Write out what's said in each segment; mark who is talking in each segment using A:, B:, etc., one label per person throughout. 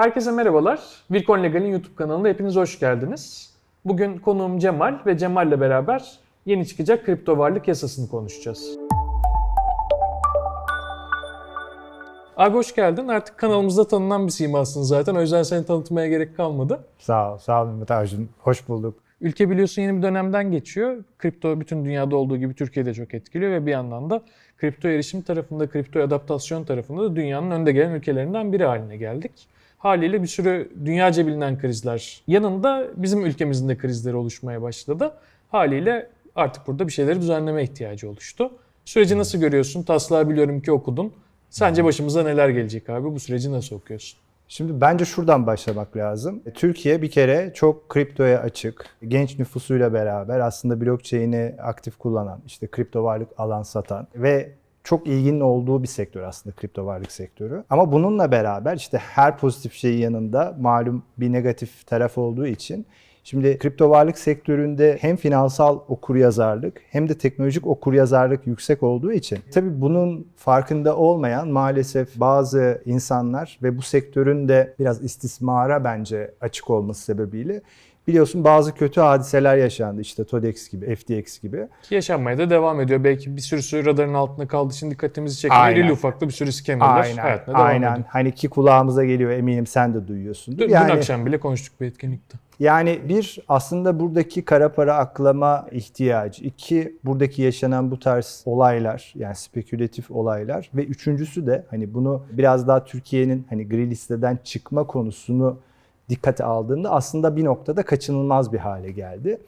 A: Herkese merhabalar. Vilkon Legal'in YouTube kanalına hepiniz hoş geldiniz. Bugün konuğum Cemal ve Cemal'le beraber yeni çıkacak kripto varlık yasasını konuşacağız. Abi hoş geldin. Artık kanalımızda tanınan bir simasın zaten. O yüzden seni tanıtmaya gerek kalmadı.
B: Sağ ol, sağ ol Mehmet Arjun. Hoş bulduk.
A: Ülke biliyorsun yeni bir dönemden geçiyor. Kripto bütün dünyada olduğu gibi Türkiye'de çok etkiliyor ve bir yandan da kripto erişim tarafında, kripto adaptasyon tarafında da dünyanın önde gelen ülkelerinden biri haline geldik. Haliyle bir sürü dünyaca bilinen krizler yanında bizim ülkemizin de krizleri oluşmaya başladı. Haliyle artık burada bir şeyleri düzenleme ihtiyacı oluştu. Süreci nasıl görüyorsun? Taslağı biliyorum ki okudun. Sence başımıza neler gelecek abi? Bu süreci nasıl okuyorsun?
B: Şimdi bence şuradan başlamak lazım. Türkiye bir kere çok kriptoya açık. Genç nüfusuyla beraber aslında blockchain'i aktif kullanan, işte kripto varlık alan satan ve çok ilginin olduğu bir sektör aslında kripto varlık sektörü. Ama bununla beraber işte her pozitif şeyin yanında malum bir negatif taraf olduğu için Şimdi kripto varlık sektöründe hem finansal okuryazarlık hem de teknolojik okuryazarlık yüksek olduğu için tabii bunun farkında olmayan maalesef bazı insanlar ve bu sektörün de biraz istismara bence açık olması sebebiyle biliyorsun bazı kötü hadiseler yaşandı işte Todex gibi, FTX gibi.
A: Ki yaşanmaya da devam ediyor. Belki bir sürüsü radarın altında kaldığı için dikkatimizi çeken
B: Aynen.
A: irili ufaklı bir sürü skemerler
B: Aynen,
A: hayatına devam
B: aynen.
A: ediyor.
B: Hani ki kulağımıza geliyor eminim sen de duyuyorsundur.
A: Dün, dün akşam bile konuştuk bir etkinlikte.
B: Yani bir aslında buradaki kara para aklama ihtiyacı. iki buradaki yaşanan bu tarz olaylar yani spekülatif olaylar ve üçüncüsü de hani bunu biraz daha Türkiye'nin hani gri listeden çıkma konusunu dikkate aldığında aslında bir noktada kaçınılmaz bir hale geldi.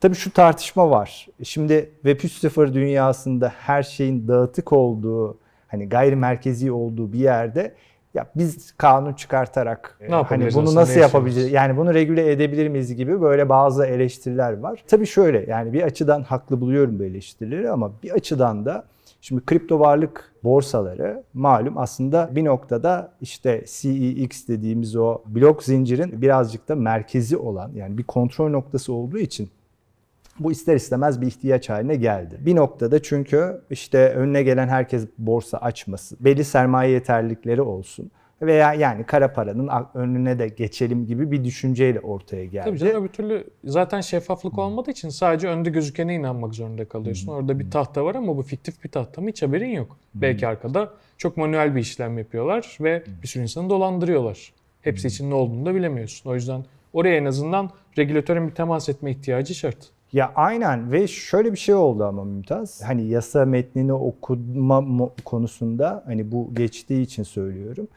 B: Tabii şu tartışma var. Şimdi Web 3.0 dünyasında her şeyin dağıtık olduğu, hani gayrimerkezi olduğu bir yerde ya biz kanun çıkartarak
A: Ne
B: hani
A: yapabiliriz
B: bunu nasıl
A: yaşayabiliriz?
B: Yani bunu regüle edebilir miyiz gibi böyle bazı eleştiriler var. Tabii şöyle yani bir açıdan haklı buluyorum bu eleştirileri ama bir açıdan da şimdi kripto varlık borsaları malum aslında bir noktada işte CEX dediğimiz o blok zincirin birazcık da merkezi olan yani bir kontrol noktası olduğu için bu ister istemez bir ihtiyaç haline geldi. Bir noktada çünkü işte önüne gelen herkes borsa açmasın, belli sermaye yeterlilikleri olsun veya yani kara paranın önüne de geçelim gibi bir düşünceyle ortaya geldi.
A: Tabii canım öbür türlü zaten şeffaflık olmadığı için sadece önde gözükene inanmak zorunda kalıyorsun. Orada bir tahta var ama bu fiktif bir tahta mı hiç haberin yok. Belki arkada çok manuel bir işlem yapıyorlar ve bir sürü insanı dolandırıyorlar. Hepsi için ne olduğunu da bilemiyorsun. O yüzden oraya en azından regülatörün bir temas etme ihtiyacı şart.
B: Ya aynen ve şöyle bir şey oldu ama Mümtaz. Hani yasa metnini okuma konusunda hani bu geçtiği için söylüyorum.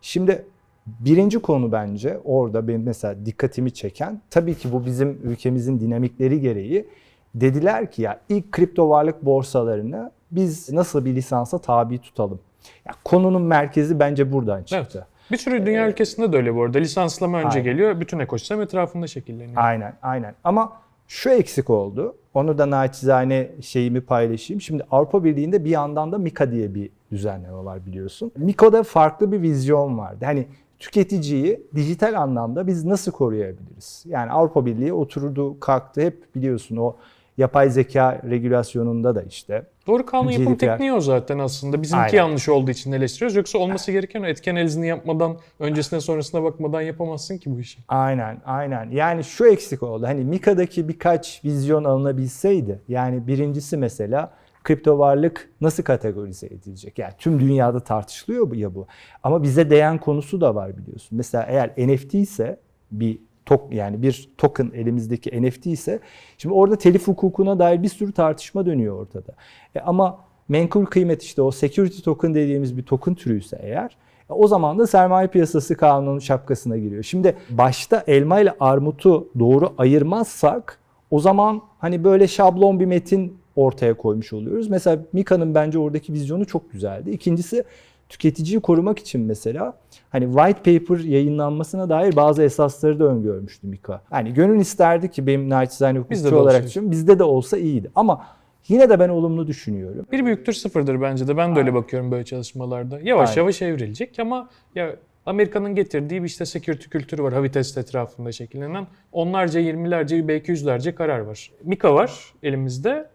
B: Şimdi birinci konu bence orada benim mesela dikkatimi çeken tabii ki bu bizim ülkemizin dinamikleri gereği dediler ki ya ilk kripto varlık borsalarını biz nasıl bir lisansa tabi tutalım. Ya konunun merkezi bence buradan çıktı.
A: Bir sürü dünya ülkesinde de öyle bu arada. Lisanslama önce
B: Aynen.
A: geliyor. Bütün ekosistem etrafında şekilleniyor.
B: Aynen, aynen. Ama şu eksik oldu. Onu da naçizane şeyimi paylaşayım. Şimdi Avrupa Birliği'nde bir yandan da MiCA diye bir düzenleme var biliyorsun. MiCA'da farklı bir vizyon vardı. Hani tüketiciyi dijital anlamda biz nasıl koruyabiliriz? Yani Avrupa Birliği oturdu, kalktı. Hep biliyorsun o yapay zeka regülasyonunda da işte
A: Doğru kanun yapım tekniği o zaten aslında. Bizimki
B: Aynen.
A: yanlış olduğu için eleştiriyoruz. Yoksa olması gereken etken analizini yapmadan, öncesine sonrasına bakmadan yapamazsın ki bu işi.
B: Aynen, aynen. Yani şu eksik oldu. Hani Mika'daki birkaç vizyon alınabilseydi. Yani birincisi mesela kripto varlık nasıl kategorize edilecek? Yani tüm dünyada tartışılıyor bu ya bu. Ama bize değen konusu da var biliyorsun. Mesela eğer NFT ise bir tok yani bir token elimizdeki NFT ise şimdi orada telif hukukuna dair bir sürü tartışma dönüyor ortada. E ama menkul kıymet işte o security token dediğimiz bir token türüyse eğer e o zaman da sermaye piyasası kanunun şapkasına giriyor. Şimdi başta elma ile armutu doğru ayırmazsak o zaman hani böyle şablon bir metin ortaya koymuş oluyoruz. Mesela Mika'nın bence oradaki vizyonu çok güzeldi. İkincisi tüketiciyi korumak için mesela hani white paper yayınlanmasına dair bazı esasları da öngörmüştü Mika. Hani gönül isterdi ki benim naçizane hukukçu olarak düşünüyorum. Bizde de olsa iyiydi. Ama yine de ben olumlu düşünüyorum.
A: Bir büyüktür sıfırdır bence de. Ben de öyle bakıyorum böyle çalışmalarda. Yavaş
B: Aynen.
A: yavaş evrilecek ama ya Amerika'nın getirdiği bir işte security kültürü var. Habitat etrafında şekillenen. Onlarca, yirmilerce, belki yüzlerce karar var. Mika var elimizde.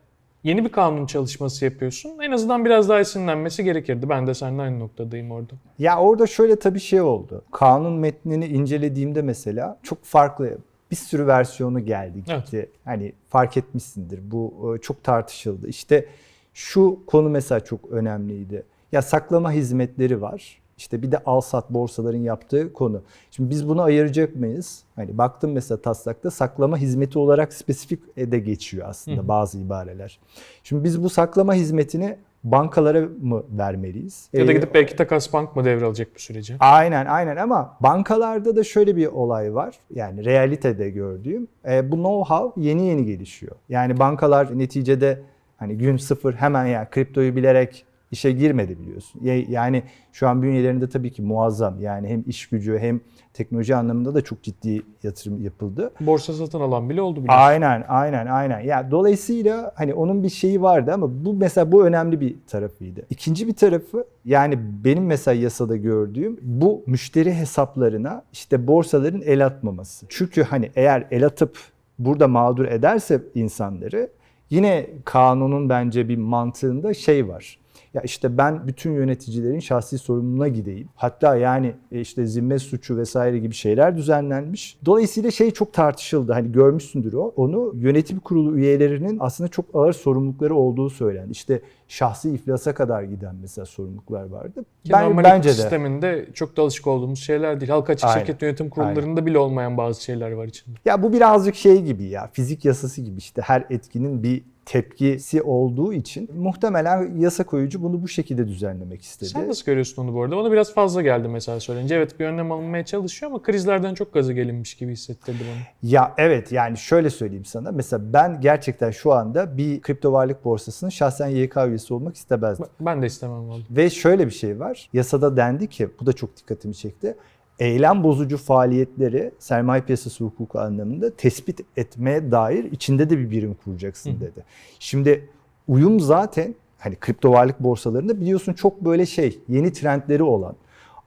A: Yeni bir kanun çalışması yapıyorsun. En azından biraz daha esinlenmesi gerekirdi. Ben de seninle aynı noktadayım orada.
B: Ya orada şöyle tabii şey oldu. Kanun metnini incelediğimde mesela çok farklı bir sürü versiyonu geldi gitti. Hani fark etmişsindir. Bu e, çok tartışıldı. İşte şu konu mesela çok önemliydi. Ya saklama hizmetleri var. İşte bir de al sat borsaların yaptığı konu. Şimdi biz bunu ayıracak mıyız? Hani baktım mesela taslakta saklama hizmeti olarak spesifik de geçiyor aslında
A: Hı
B: bazı ibareler. Şimdi biz bu saklama hizmetini bankalara mı vermeliyiz?
A: Ya da
B: Ee,
A: gidip belki takas bank mı devralacak bu süreci?
B: Aynen aynen ama bankalarda da şöyle bir olay var. Yani realitede gördüğüm. e, bu know-how yeni yeni gelişiyor. Yani bankalar neticede hani gün sıfır hemen ya kriptoyu bilerek işe girmedi biliyorsun. Ya- Yani şu an bünyelerinde tabii ki muazzam. Yani hem iş gücü hem teknoloji anlamında da çok ciddi yatırım yapıldı.
A: Borsa satın alan bile oldu bile.
B: Aynen, aynen, aynen. Ya dolayısıyla hani onun bir şeyi vardı ama bu mesela bu önemli bir tarafıydı. İkinci bir tarafı yani benim mesela yasada gördüğüm bu müşteri hesaplarına işte borsaların el atmaması. Çünkü hani eğer el atıp burada mağdur ederse insanları yine kanunun bence bir mantığında şey var. Ya işte ben bütün yöneticilerin şahsi sorumluluğuna gideyim. Hatta yani e, işte zimmet suçu vesaire gibi şeyler düzenlenmiş. Dolayısıyla şey çok tartışıldı. Hani görmüşsündür o. Onu yönetim kurulu üyelerinin aslında çok ağır sorumlulukları olduğu söylendi. İşte şahsi iflasa kadar giden mesela sorumluluklar vardı. Ben, bence de.
A: sisteminde çok da alışık olduğumuz şeyler değil. Halka açık
B: Aynen.
A: şirket yönetim kurullarında bile olmayan bazı şeyler var içinde.
B: Ya bu birazcık şey gibi ya. Fizik yasası gibi işte her etkinin bir tepkisi olduğu için muhtemelen yasa koyucu bunu bu şekilde düzenlemek istedi.
A: Sen nasıl görüyorsun onu bu arada? Bana biraz fazla geldi mesela söyleyince. Evet bir önlem alınmaya çalışıyor ama krizlerden çok gazı gelinmiş gibi hissettirdi bana.
B: Ya evet yani şöyle söyleyeyim sana. Mesela ben gerçekten şu anda bir kripto varlık borsasının şahsen YK üyesi olmak istemezdim.
A: Ben de istemem vallahi.
B: Ve şöyle bir şey var. Yasada dendi ki bu da çok dikkatimi çekti. Eylem bozucu faaliyetleri sermaye piyasası hukuku anlamında tespit etmeye dair içinde de bir birim kuracaksın
A: Hı.
B: dedi. Şimdi uyum zaten hani kripto varlık borsalarında biliyorsun çok böyle şey yeni trendleri olan.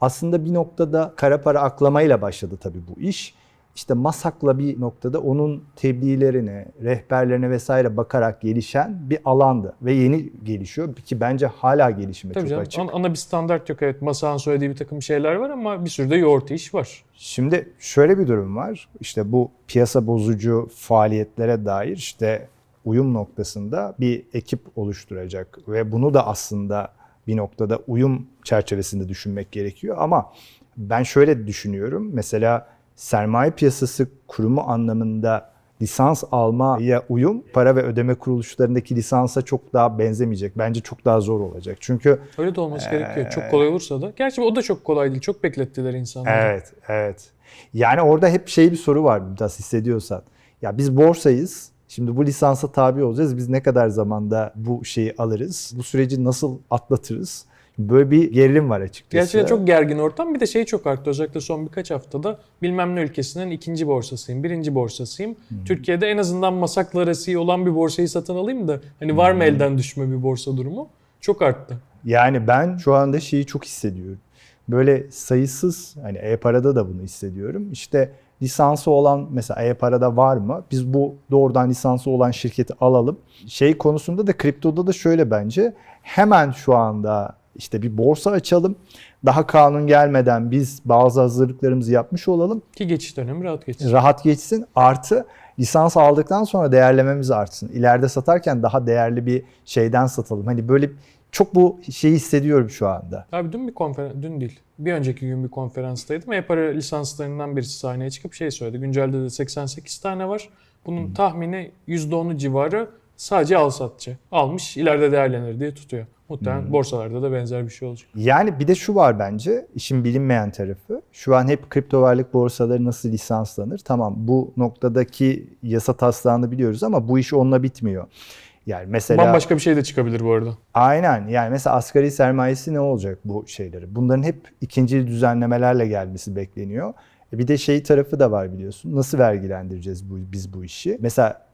B: Aslında bir noktada kara para aklamayla başladı tabii bu iş. İşte Masak'la bir noktada onun tebliğlerine, rehberlerine vesaire bakarak gelişen bir alandı. Ve yeni gelişiyor ki bence hala gelişime
A: Tabii
B: çok
A: canım.
B: açık.
A: Ana, ana bir standart yok. Evet Masa'nın söylediği bir takım şeyler var ama bir sürü de yoğurt iş var.
B: Şimdi şöyle bir durum var. İşte bu piyasa bozucu faaliyetlere dair işte uyum noktasında bir ekip oluşturacak ve bunu da aslında bir noktada uyum çerçevesinde düşünmek gerekiyor ama ben şöyle düşünüyorum. Mesela sermaye piyasası kurumu anlamında lisans almaya uyum para ve ödeme kuruluşlarındaki lisansa çok daha benzemeyecek. Bence çok daha zor olacak. Çünkü
A: Öyle de olması gerekiyor.
B: Ee,
A: Çok kolay olursa da. Gerçi o da çok kolay değil. Çok beklettiler insanları.
B: Evet, evet. Yani orada hep şey bir soru var biraz hissediyorsan. Ya biz borsayız. Şimdi bu lisansa tabi olacağız. Biz ne kadar zamanda bu şeyi alırız? Bu süreci nasıl atlatırız? Böyle bir gerilim var açıkçası.
A: Gerçekten çok gergin ortam. Bir de şey çok arttı. Özellikle son birkaç haftada bilmem ne ülkesinin ikinci borsasıyım, birinci borsasıyım. Türkiye'de en azından masakla arası olan bir borsayı satın alayım da hani var mı elden düşme bir borsa durumu? Çok arttı.
B: Yani ben şu anda şeyi çok hissediyorum. Böyle sayısız hani e-parada da bunu hissediyorum. İşte lisansı olan mesela e-parada var mı? Biz bu doğrudan lisansı olan şirketi alalım. Şey konusunda da kriptoda da şöyle bence hemen şu anda işte bir borsa açalım. Daha kanun gelmeden biz bazı hazırlıklarımızı yapmış olalım.
A: Ki geçiş dönemi rahat geçsin.
B: Rahat geçsin. Artı lisans aldıktan sonra değerlememiz artsın. İleride satarken daha değerli bir şeyden satalım. Hani böyle çok bu şeyi hissediyorum şu anda.
A: Abi dün bir konferans, dün değil. Bir önceki gün bir konferanstaydım. E-para lisanslarından birisi sahneye çıkıp şey söyledi. Güncelde de 88 tane var. Bunun tahmini %10'u civarı sadece al satçı. Almış ileride değerlenir diye tutuyor. Muhtemelen borsalarda da benzer bir şey olacak.
B: Yani bir de şu var bence işin bilinmeyen tarafı. Şu an hep kripto varlık borsaları nasıl lisanslanır? Tamam bu noktadaki yasa taslağını biliyoruz ama bu iş onunla bitmiyor. Yani mesela
A: Bambaşka bir şey de çıkabilir bu arada.
B: aynen yani mesela asgari sermayesi ne olacak bu şeyleri? Bunların hep ikinci düzenlemelerle gelmesi bekleniyor. E Bir de şey tarafı da var biliyorsun. Nasıl vergilendireceğiz bu, biz bu işi? Mesela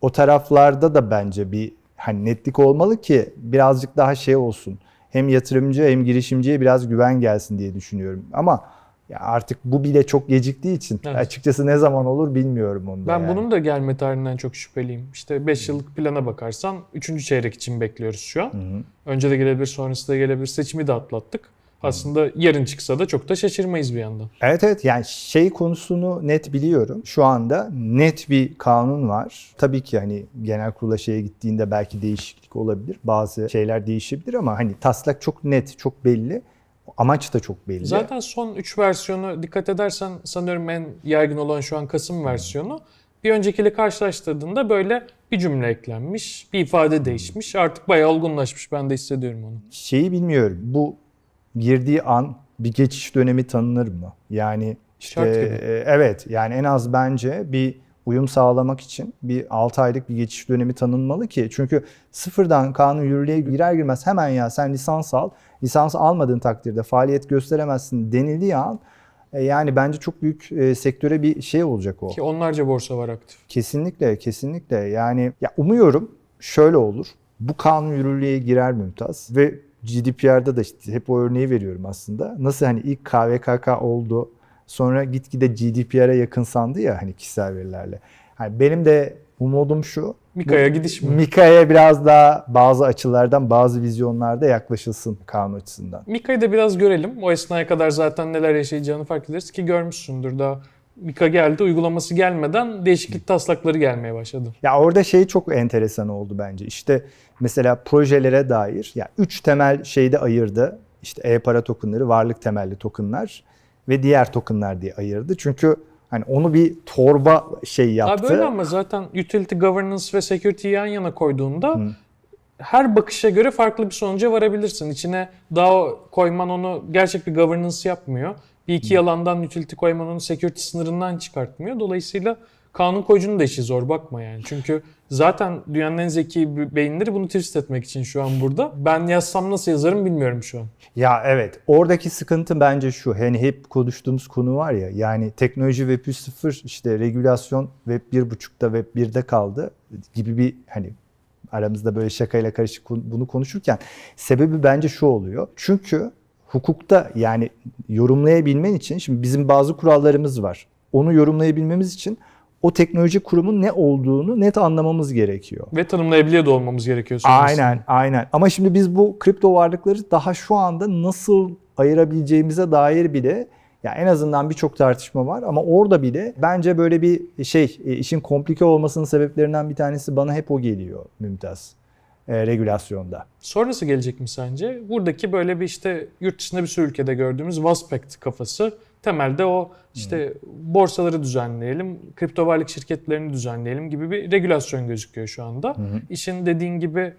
B: o taraflarda da bence bir hani netlik olmalı ki birazcık daha şey olsun. Hem yatırımcı hem girişimciye biraz güven gelsin diye düşünüyorum. Ama Ya artık bu bile çok geciktiği için
A: Evet.
B: açıkçası ne zaman olur bilmiyorum onu.
A: Ben
B: yani.
A: bunun da gelme tarihinden çok şüpheliyim. İşte 5 yıllık plana bakarsan 3. çeyrek için bekliyoruz şu an.
B: Hı hı.
A: Önce de gelebilir, sonrası da gelebilir. Seçimi de atlattık. Aslında yarın çıksa da çok da şaşırmayız bir yandan.
B: Evet evet yani şey konusunu net biliyorum. Şu anda net bir kanun var. Tabii ki hani genel kurula şeye gittiğinde belki değişiklik olabilir. Bazı şeyler değişebilir ama hani taslak çok net, çok belli. Amaç da çok belli.
A: Zaten son 3 versiyonu dikkat edersen sanıyorum en yaygın olan şu an Kasım versiyonu. Bir öncekiyle karşılaştırdığında böyle bir cümle eklenmiş, bir ifade değişmiş. Artık bayağı olgunlaşmış. Ben de hissediyorum onu.
B: Şeyi bilmiyorum. Bu girdiği an bir geçiş dönemi tanınır mı? Yani işte e, evet yani en az bence bir uyum sağlamak için bir 6 aylık bir geçiş dönemi tanınmalı ki çünkü sıfırdan kanun yürürlüğe girer girmez hemen ya sen lisans al. Lisans almadığın takdirde faaliyet gösteremezsin denildiği an e, yani bence çok büyük e, sektöre bir şey olacak o.
A: Ki onlarca borsa var aktif.
B: Kesinlikle, kesinlikle. Yani ya umuyorum şöyle olur. Bu kanun yürürlüğe girer Mümtaz ve GDPR'da da işte hep o örneği veriyorum aslında. Nasıl hani ilk KVKK oldu, sonra gitgide GDPR'a yakınsandı ya hani kişisel verilerle. Hani benim de umudum şu.
A: Mika'ya gidiş mi?
B: Mika'ya biraz daha bazı açılardan, bazı vizyonlarda yaklaşılsın kanun açısından.
A: Mika'yı da biraz görelim. O esnaya kadar zaten neler yaşayacağını fark ederiz ki görmüşsündür daha. Mika geldi, uygulaması gelmeden değişiklik taslakları gelmeye başladı.
B: Ya orada şey çok enteresan oldu bence. İşte mesela projelere dair ya üç temel şeyde ayırdı. İşte e-para tokenları, varlık temelli tokenlar ve diğer tokenlar diye ayırdı. Çünkü hani onu bir torba şey yaptı.
A: Abi öyle ama zaten utility governance ve security yan yana koyduğunda her bakışa göre farklı bir sonuca varabilirsin. İçine DAO koyman onu gerçek bir governance yapmıyor. Bir iki yalandan utility koyman onu security sınırından çıkartmıyor. Dolayısıyla kanun koyucunun da işi zor bakma yani. Çünkü zaten dünyanın en zeki beyinleri bunu twist etmek için şu an burada. Ben yazsam nasıl yazarım bilmiyorum şu an.
B: Ya evet oradaki sıkıntı bence şu hani hep konuştuğumuz konu var ya yani teknoloji Web 3.0 işte regülasyon Web 1.5'da Web 1'de kaldı gibi bir hani aramızda böyle şakayla karışık bunu konuşurken sebebi bence şu oluyor. Çünkü hukukta yani yorumlayabilmen için şimdi bizim bazı kurallarımız var. Onu yorumlayabilmemiz için o teknoloji kurumun ne olduğunu net anlamamız gerekiyor.
A: Ve tanımlayabiliyor da olmamız gerekiyor sonrasında.
B: Aynen, aynen. Ama şimdi biz bu kripto varlıkları daha şu anda nasıl ayırabileceğimize dair bile ya en azından birçok tartışma var ama orada bile bence böyle bir şey e, işin komplike olmasının sebeplerinden bir tanesi bana hep o geliyor Mümtaz e, regülasyonda.
A: Sonrası gelecek mi sence? Buradaki böyle bir işte yurt dışında bir sürü ülkede gördüğümüz Waspect kafası temelde o işte borsaları düzenleyelim, kripto varlık şirketlerini düzenleyelim gibi bir regülasyon gözüküyor şu anda. İşin dediğin gibi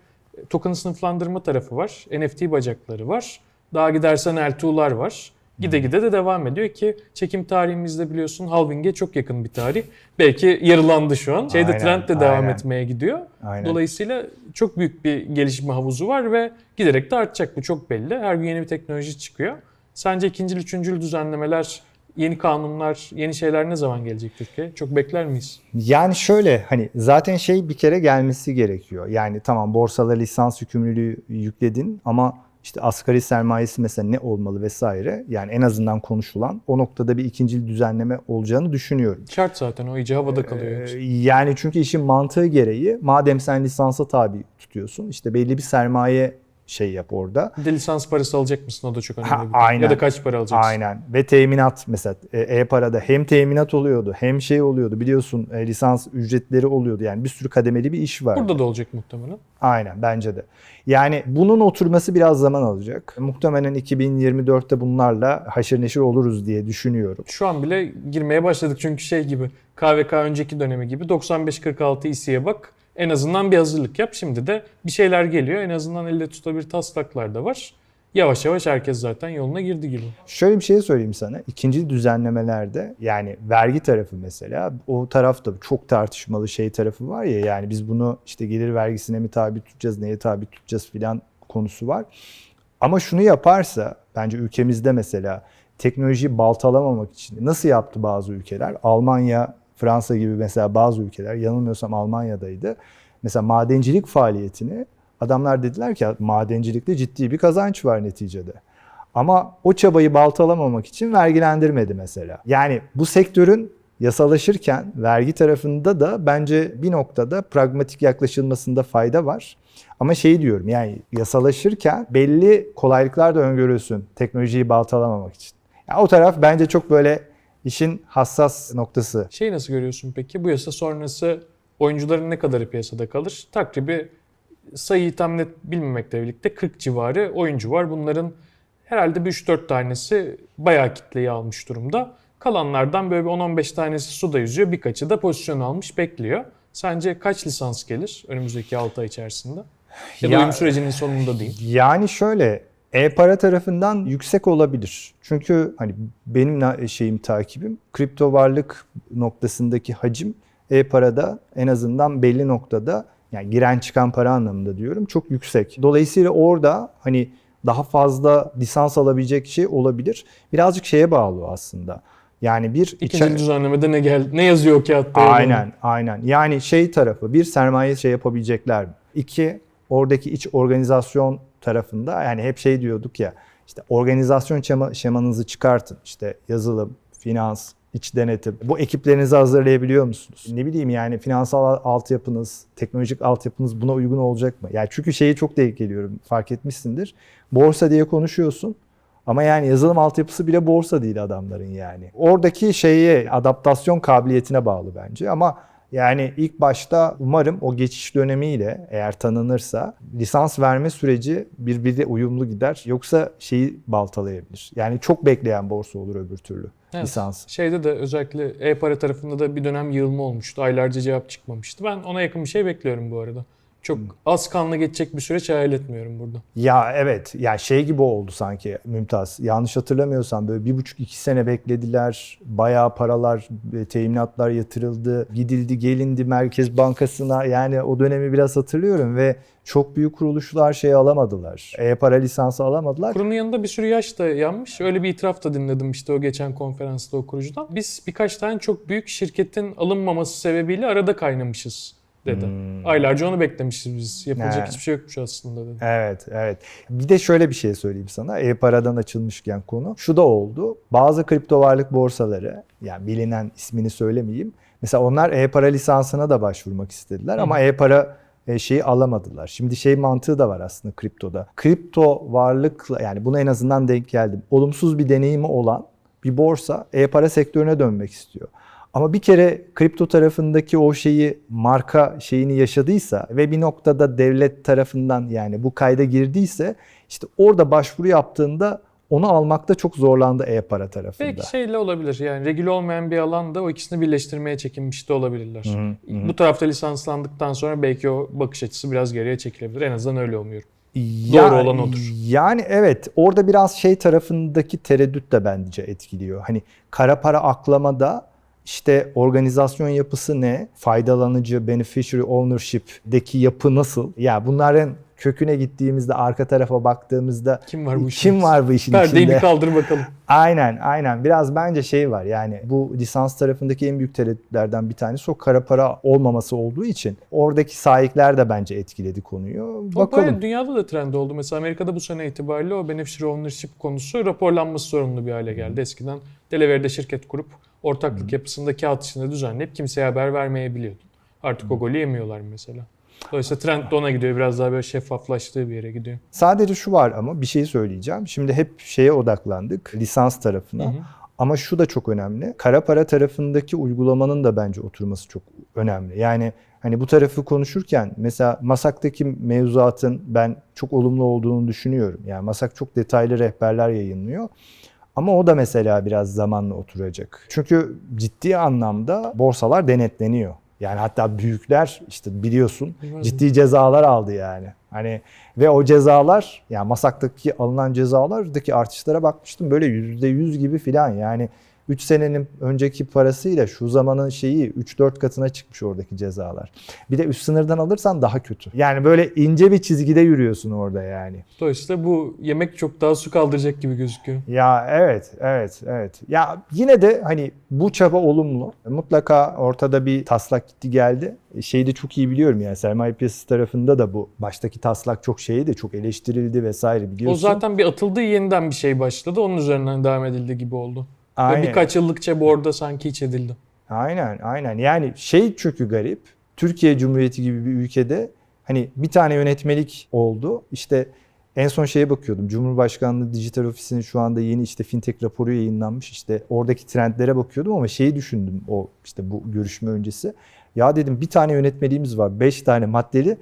A: token sınıflandırma tarafı var, NFT bacakları var, daha gidersen L2'lar var. Gide gide de devam ediyor ki çekim tarihimizde biliyorsun halving'e çok yakın bir tarih. Belki yarılandı şu an. Şeyde
B: Aynen,
A: trend de devam
B: aynen.
A: etmeye gidiyor.
B: Aynen.
A: Dolayısıyla çok büyük bir gelişme havuzu var ve giderek de artacak bu çok belli. Her gün yeni bir teknoloji çıkıyor. Sence ikinci, üçüncül düzenlemeler, yeni kanunlar, yeni şeyler ne zaman gelecek Türkiye? Çok bekler miyiz?
B: Yani şöyle hani zaten şey bir kere gelmesi gerekiyor. Yani tamam borsada lisans yükümlülüğü yükledin ama işte asgari sermayesi mesela ne olmalı vesaire. Yani en azından konuşulan o noktada bir ikinci düzenleme olacağını düşünüyorum.
A: Şart zaten o iyice havada kalıyor.
B: Ee, yani çünkü işin mantığı gereği madem sen lisansa tabi tutuyorsun işte belli bir sermaye şey yap orada.
A: Bir de lisans parası alacak mısın o da çok önemli.
B: Ha,
A: bir
B: aynen.
A: Ya da kaç para alacaksın?
B: Aynen ve teminat mesela e, e-parada hem teminat oluyordu hem şey oluyordu biliyorsun e, lisans ücretleri oluyordu yani bir sürü kademeli bir iş var.
A: Burada da olacak muhtemelen.
B: Aynen bence de. Yani bunun oturması biraz zaman alacak. Muhtemelen 2024'te bunlarla haşır neşir oluruz diye düşünüyorum.
A: Şu an bile girmeye başladık çünkü şey gibi KVK önceki dönemi gibi 95-46 IC'ye bak. En azından bir hazırlık yap. Şimdi de bir şeyler geliyor. En azından elde tutabilir taslaklar da var. Yavaş yavaş herkes zaten yoluna girdi gibi.
B: Şöyle bir şey söyleyeyim sana. İkinci düzenlemelerde yani vergi tarafı mesela o tarafta çok tartışmalı şey tarafı var ya yani biz bunu işte gelir vergisine mi tabi tutacağız, neye tabi tutacağız filan konusu var. Ama şunu yaparsa bence ülkemizde mesela teknolojiyi baltalamamak için nasıl yaptı bazı ülkeler? Almanya, Fransa gibi mesela bazı ülkeler yanılmıyorsam Almanya'daydı. Mesela madencilik faaliyetini adamlar dediler ki madencilikte ciddi bir kazanç var neticede. Ama o çabayı baltalamamak için vergilendirmedi mesela. Yani bu sektörün yasalaşırken vergi tarafında da bence bir noktada pragmatik yaklaşılmasında fayda var. Ama şey diyorum yani yasalaşırken belli kolaylıklar da öngörülsün teknolojiyi baltalamamak için. Yani o taraf bence çok böyle işin hassas noktası.
A: Şeyi nasıl görüyorsun peki? Bu yasa sonrası oyuncuların ne kadarı piyasada kalır? Takribi sayıyı tam net bilmemekle birlikte 40 civarı oyuncu var. Bunların herhalde bir 3-4 tanesi bayağı kitleyi almış durumda. Kalanlardan böyle bir 10-15 tanesi suda yüzüyor. Birkaçı da pozisyon almış bekliyor. Sence kaç lisans gelir önümüzdeki 6 ay içerisinde? Ya da
B: Ya-
A: uyum sürecinin sonunda değil.
B: Yani şöyle e-para tarafından yüksek olabilir. Çünkü hani benim şeyim takibim kripto varlık noktasındaki hacim e-parada en azından belli noktada yani giren çıkan para anlamında diyorum çok yüksek. Dolayısıyla orada hani daha fazla lisans alabilecek şey olabilir. Birazcık şeye bağlı aslında. Yani bir
A: İkinci
B: içe-
A: düzenlemede ne gel ne yazıyor kağıtta?
B: Aynen, aynen. Yani şey tarafı, bir sermaye şey yapabilecekler? İki, oradaki iç organizasyon tarafında yani hep şey diyorduk ya, işte organizasyon şema, şemanızı çıkartın. İşte yazılım, finans, iç denetim. Bu ekiplerinizi hazırlayabiliyor musunuz? Ne bileyim yani finansal altyapınız, teknolojik altyapınız buna uygun olacak mı? Yani çünkü şeyi çok denk geliyorum, fark etmişsindir. Borsa diye konuşuyorsun. Ama yani yazılım altyapısı bile borsa değil adamların yani. Oradaki şeye adaptasyon kabiliyetine bağlı bence ama yani ilk başta umarım o geçiş dönemiyle eğer tanınırsa lisans verme süreci birbiriyle uyumlu gider. Yoksa şeyi baltalayabilir. Yani çok bekleyen borsa olur öbür türlü
A: Evet.
B: lisans.
A: Şeyde de özellikle e-para tarafında da bir dönem yığılma olmuştu. Aylarca cevap çıkmamıştı. Ben ona yakın bir şey bekliyorum bu arada. Çok az kanlı geçecek bir süreç hayal etmiyorum burada.
B: Ya evet ya şey gibi oldu sanki Mümtaz. Yanlış hatırlamıyorsam böyle bir buçuk iki sene beklediler. Bayağı paralar, e, teminatlar yatırıldı. Gidildi gelindi Merkez Bankası'na. Yani o dönemi biraz hatırlıyorum ve çok büyük kuruluşlar şey alamadılar. E-para lisansı alamadılar.
A: Kurunun yanında bir sürü yaş da yanmış. Öyle bir itiraf da dinledim işte o geçen konferansta o kurucudan. Biz birkaç tane çok büyük şirketin alınmaması sebebiyle arada kaynamışız dedi. Aylarca onu beklemişiz biz. Yapılacak
B: Hmm. Evet.
A: hiçbir şey yokmuş aslında dedi.
B: Evet, evet. Bir de şöyle bir şey söyleyeyim sana. E-paradan açılmışken konu. Şu da oldu. Bazı kripto varlık borsaları, yani bilinen ismini söylemeyeyim. Mesela onlar e-para lisansına da başvurmak istediler ama e-para e, şeyi alamadılar. Şimdi şey mantığı da var aslında kriptoda. Kripto varlıkla yani buna en azından denk geldim. Olumsuz bir deneyimi olan bir borsa e-para sektörüne dönmek istiyor. Ama bir kere kripto tarafındaki o şeyi marka şeyini yaşadıysa ve bir noktada devlet tarafından yani bu kayda girdiyse işte orada başvuru yaptığında onu almakta çok zorlandı e-para tarafında.
A: Belki şeyle olabilir yani regüle olmayan bir alanda o ikisini birleştirmeye çekinmiş de olabilirler.
B: Hı hı.
A: Bu tarafta lisanslandıktan sonra belki o bakış açısı biraz geriye çekilebilir. En azından öyle umuyorum.
B: Ya-
A: Doğru olan odur.
B: Yani evet orada biraz şey tarafındaki tereddüt de bence etkiliyor. Hani kara para aklamada işte organizasyon yapısı ne? Faydalanıcı, beneficiary ownership'deki yapı nasıl? Ya bunların köküne gittiğimizde arka tarafa baktığımızda
A: Kim var bu işin
B: kim
A: içinde?
B: var bu işin
A: Perdeyi
B: içinde?
A: bir kaldır bakalım.
B: Aynen aynen biraz bence şey var yani bu lisans tarafındaki en büyük tereddütlerden bir tanesi o kara para olmaması olduğu için oradaki sahipler de bence etkiledi konuyu.
A: O
B: Bakalım.
A: bayağı dünyada da trend oldu. Mesela Amerika'da bu sene itibariyle o beneficiary ownership konusu raporlanması zorunlu bir hale geldi. Eskiden Delaware'de şirket kurup ortaklık yapısında kağıt içinde düzenleyip kimseye haber vermeyebiliyordun. Artık o golü yemiyorlar mesela. Dolayısıyla trend de ona gidiyor. Biraz daha böyle şeffaflaştığı bir yere gidiyor.
B: Sadece şu var ama bir şey söyleyeceğim. Şimdi hep şeye odaklandık lisans tarafına.
A: Hı hı.
B: Ama şu da çok önemli. Kara para tarafındaki uygulamanın da bence oturması çok önemli. Yani hani bu tarafı konuşurken mesela Masak'taki mevzuatın ben çok olumlu olduğunu düşünüyorum. Yani Masak çok detaylı rehberler yayınlıyor. Ama o da mesela biraz zamanla oturacak. Çünkü ciddi anlamda borsalar denetleniyor. Yani hatta büyükler işte biliyorsun ciddi cezalar aldı yani. Hani ve o cezalar yani Masak'taki alınan cezalardaki artışlara bakmıştım böyle yüzde yüz gibi filan yani 3 senenin önceki parasıyla şu zamanın şeyi 3-4 katına çıkmış oradaki cezalar. Bir de üst sınırdan alırsan daha kötü. Yani böyle ince bir çizgide yürüyorsun orada yani.
A: Dolayısıyla bu yemek çok daha su kaldıracak gibi gözüküyor.
B: Ya evet, evet, evet. Ya yine de hani bu çaba olumlu. Mutlaka ortada bir taslak gitti geldi. E, Şeyi de çok iyi biliyorum yani sermaye piyasası tarafında da bu baştaki taslak çok şeydi, çok eleştirildi vesaire
A: O
B: biliyorsun.
A: zaten bir atıldı yeniden bir şey başladı. Onun üzerinden devam edildi gibi oldu. Ve
B: Aynen.
A: birkaç yıllık çaba orada sanki hiç edildi.
B: Aynen, aynen. Yani şey çünkü garip. Türkiye Cumhuriyeti gibi bir ülkede hani bir tane yönetmelik oldu. İşte en son şeye bakıyordum. Cumhurbaşkanlığı Dijital Ofisi'nin şu anda yeni işte fintech raporu yayınlanmış. İşte oradaki trendlere bakıyordum ama şeyi düşündüm o işte bu görüşme öncesi. Ya dedim bir tane yönetmeliğimiz var. Beş tane maddeli.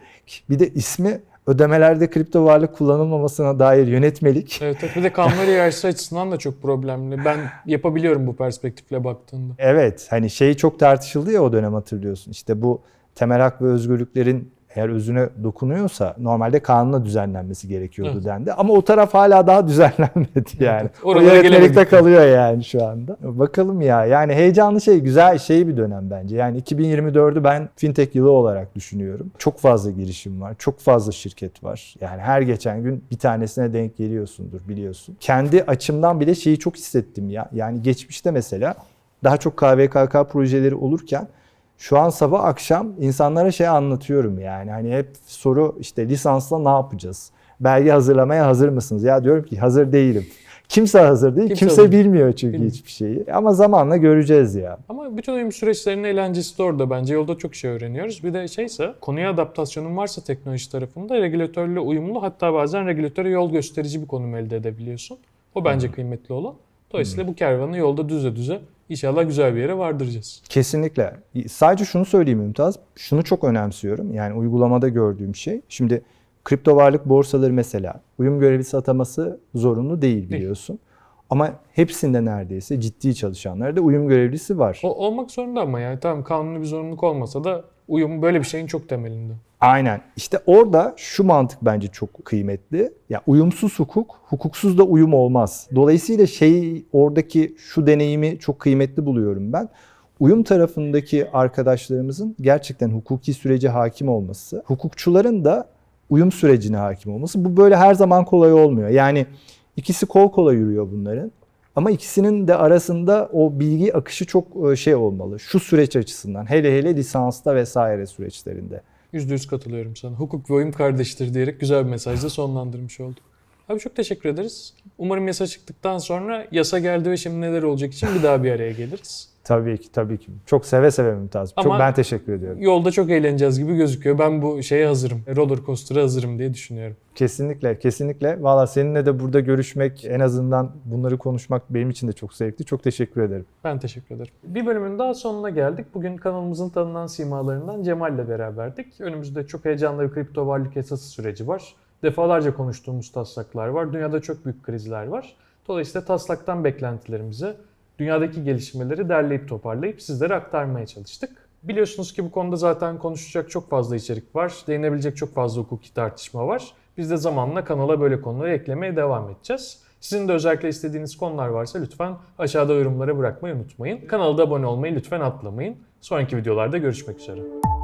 B: Bir de ismi ödemelerde kripto varlık kullanılmamasına dair yönetmelik.
A: Evet, bir de kanunlar hiyerarşisi açısından da çok problemli. Ben yapabiliyorum bu perspektifle baktığında.
B: Evet hani şey çok tartışıldı ya o dönem hatırlıyorsun. İşte bu temel hak ve özgürlüklerin eğer özüne dokunuyorsa normalde kanunla düzenlenmesi gerekiyordu
A: Evet.
B: dendi. Ama o taraf hala daha düzenlenmedi yani. o yönetmelikte kalıyor yani şu anda. Bakalım ya yani heyecanlı şey güzel şey bir dönem bence. Yani 2024'ü ben fintech yılı olarak düşünüyorum. Çok fazla girişim var. Çok fazla şirket var. Yani her geçen gün bir tanesine denk geliyorsundur biliyorsun. Kendi açımdan bile şeyi çok hissettim ya. Yani geçmişte mesela daha çok KVKK projeleri olurken şu an sabah akşam insanlara şey anlatıyorum yani. Hani hep soru işte lisansla ne yapacağız? Belge hazırlamaya hazır mısınız? Ya diyorum ki hazır değilim. Kimse hazır değil.
A: Kimse
B: Kimse, bilmiyor çünkü
A: Bilmiyor.
B: hiçbir şeyi. Ama zamanla göreceğiz ya.
A: Ama bütün uyum süreçlerinin eğlencesi de orada bence. Yolda çok şey öğreniyoruz. Bir de şeyse konuya adaptasyonun varsa teknoloji tarafında regülatörle uyumlu hatta bazen regülatöre yol gösterici bir konum elde edebiliyorsun. O bence kıymetli olan. Dolayısıyla bu kervanı yolda düze düze inşallah güzel bir yere vardıracağız.
B: Kesinlikle. Sadece şunu söyleyeyim Mümtaz. Şunu çok önemsiyorum. Yani uygulamada gördüğüm şey. Şimdi kripto varlık borsaları mesela uyum görevlisi ataması zorunlu değil biliyorsun. Ama hepsinde neredeyse ciddi çalışanlarda uyum görevlisi var.
A: O olmak zorunda ama yani tamam kanuni bir zorunluluk olmasa da uyum böyle bir şeyin çok temelinde.
B: Aynen. İşte orada şu mantık bence çok kıymetli. Ya uyumsuz hukuk, hukuksuz da uyum olmaz. Dolayısıyla şey oradaki şu deneyimi çok kıymetli buluyorum ben. Uyum tarafındaki arkadaşlarımızın gerçekten hukuki sürece hakim olması, hukukçuların da uyum sürecine hakim olması. Bu böyle her zaman kolay olmuyor. Yani ikisi kol kola yürüyor bunların. Ama ikisinin de arasında o bilgi akışı çok e, şey olmalı. Şu süreç açısından hele hele lisansta vesaire süreçlerinde.
A: %100 katılıyorum sana. Hukuk ve uyum kardeştir diyerek güzel bir mesajla sonlandırmış olduk. Abi çok teşekkür ederiz. Umarım yasa çıktıktan sonra yasa geldi ve şimdi neler olacak için bir daha bir araya geliriz.
B: Tabii ki tabii ki. Çok seve seve Mümtaz.
A: Ama-
B: Çok ben teşekkür ediyorum.
A: Yolda çok eğleneceğiz gibi gözüküyor. Ben bu şeye hazırım. Roller coaster'a hazırım diye düşünüyorum.
B: Kesinlikle kesinlikle. Valla seninle de burada görüşmek en azından bunları konuşmak benim için de çok zevkli. Çok teşekkür ederim.
A: Ben teşekkür ederim. Bir bölümün daha sonuna geldik. Bugün kanalımızın tanınan simalarından Cemal'le beraberdik. Önümüzde çok heyecanlı bir kripto varlık yasası süreci var. Defalarca konuştuğumuz taslaklar var. Dünyada çok büyük krizler var. Dolayısıyla taslaktan beklentilerimizi, dünyadaki gelişmeleri derleyip toparlayıp sizlere aktarmaya çalıştık. Biliyorsunuz ki bu konuda zaten konuşacak çok fazla içerik var. Değinebilecek çok fazla hukuki tartışma var. Biz de zamanla kanala böyle konuları eklemeye devam edeceğiz. Sizin de özellikle istediğiniz konular varsa lütfen aşağıda yorumlara bırakmayı unutmayın. Kanala da abone olmayı lütfen atlamayın. Sonraki videolarda görüşmek üzere.